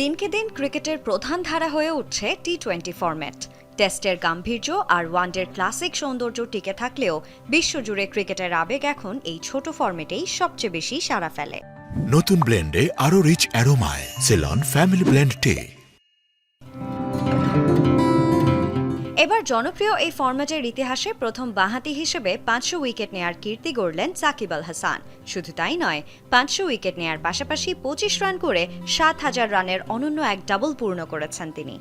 দিনকে দিন ক্রিকেটের প্রধান ধারা হয়ে উঠছে টি টোয়েন্টি ফরম্যাট টেস্টের গাম্ভীর্য আর ওয়ানডের ক্লাসিক সৌন্দর্য টিকে থাকলেও বিশ্বজুড়ে ক্রিকেটের আবেগ এখন এই ছোট ফরম্যাটেই সবচেয়ে বেশি সাড়া ফেলে। নতুন ব্লেন্ডে আরও রিচ অ্যারোমায় সেলন ফ্যামিলি ব্লেন্ড টে এবার জনপ্রিয় এই ফরম্যাটের ইতিহাসে প্রথম বাঁহাতি হিসেবে পাঁচশো উইকেট নেয়ার কীর্তি গড়লেন সাকিব আল হাসান। শুধু তাই নয়, পাঁচশো উইকেট নেয়ার পাশাপাশি পঁচিশ রান করে সাত হাজার রানের অনন্য এক ডাবল পূর্ণ করেছেন তিনি।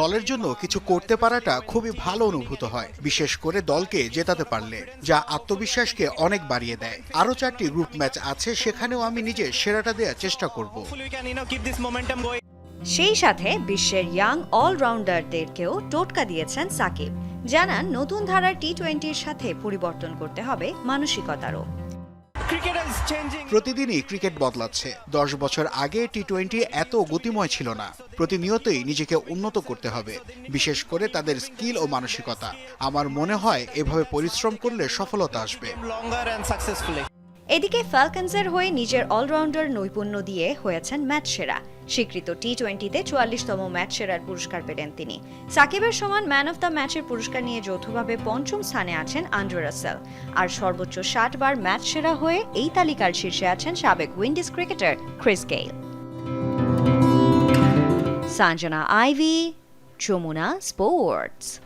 দলের জন্য কিছু করতে পারাটা খুবই ভালো অনুভূত হয়, বিশেষ করে দলকে জেতাতে পারলে, যা আত্মবিশ্বাসকে অনেক বাড়িয়ে দেয়। আরও চারটি গ্রুপ ম্যাচ আছে, সেখানেও আমি নিজে সেরাটা দেওয়ার চেষ্টা করব। সেই সাথে বিশ্বের ইয়াং অলরাউন্ডারদেরকেও টোটকা দিয়েছেন সাকিব। জানান নতুন ধারার টি টোয়েন্টির সাথে পরিবর্তন করতে হবে মানসিকতারও। প্রতিদিনই ক্রিকেট বদলাচ্ছে। দশ বছর আগে টি টোয়েন্টি এত গতিময় ছিল না। প্রতিনিয়তই নিজেকে উন্নত করতে হবে বিশেষ করে তাদের স্কিল ও মানসিকতা। আমার মনে হয় এভাবে পরিশ্রম করলে সফলতা আসবে। এদিকে ফ্যালকনসের হয়ে নিজের অলরাউন্ডার নৈপুণ্য দিয়ে হয়েছেন ম্যাচ সেরা স্বীকৃত টি টোয়েন্টিতে চুয়াল্লিশতম ম্যাচ সেরার পুরস্কার পেলেন তিনি। সাকিবের সমান ম্যান অফ দ্য ম্যাচের পুরস্কার নিয়ে যৌথভাবে পঞ্চম স্থানে আছেন আন্ড্রু রাসেল। আর সর্বোচ্চ ষাট বার ম্যাচ সেরা হয়ে এই তালিকার শীর্ষে আছেন সাবেক Windies cricketer Chris Gayle. Sanjana Ivy, Jamuna sports.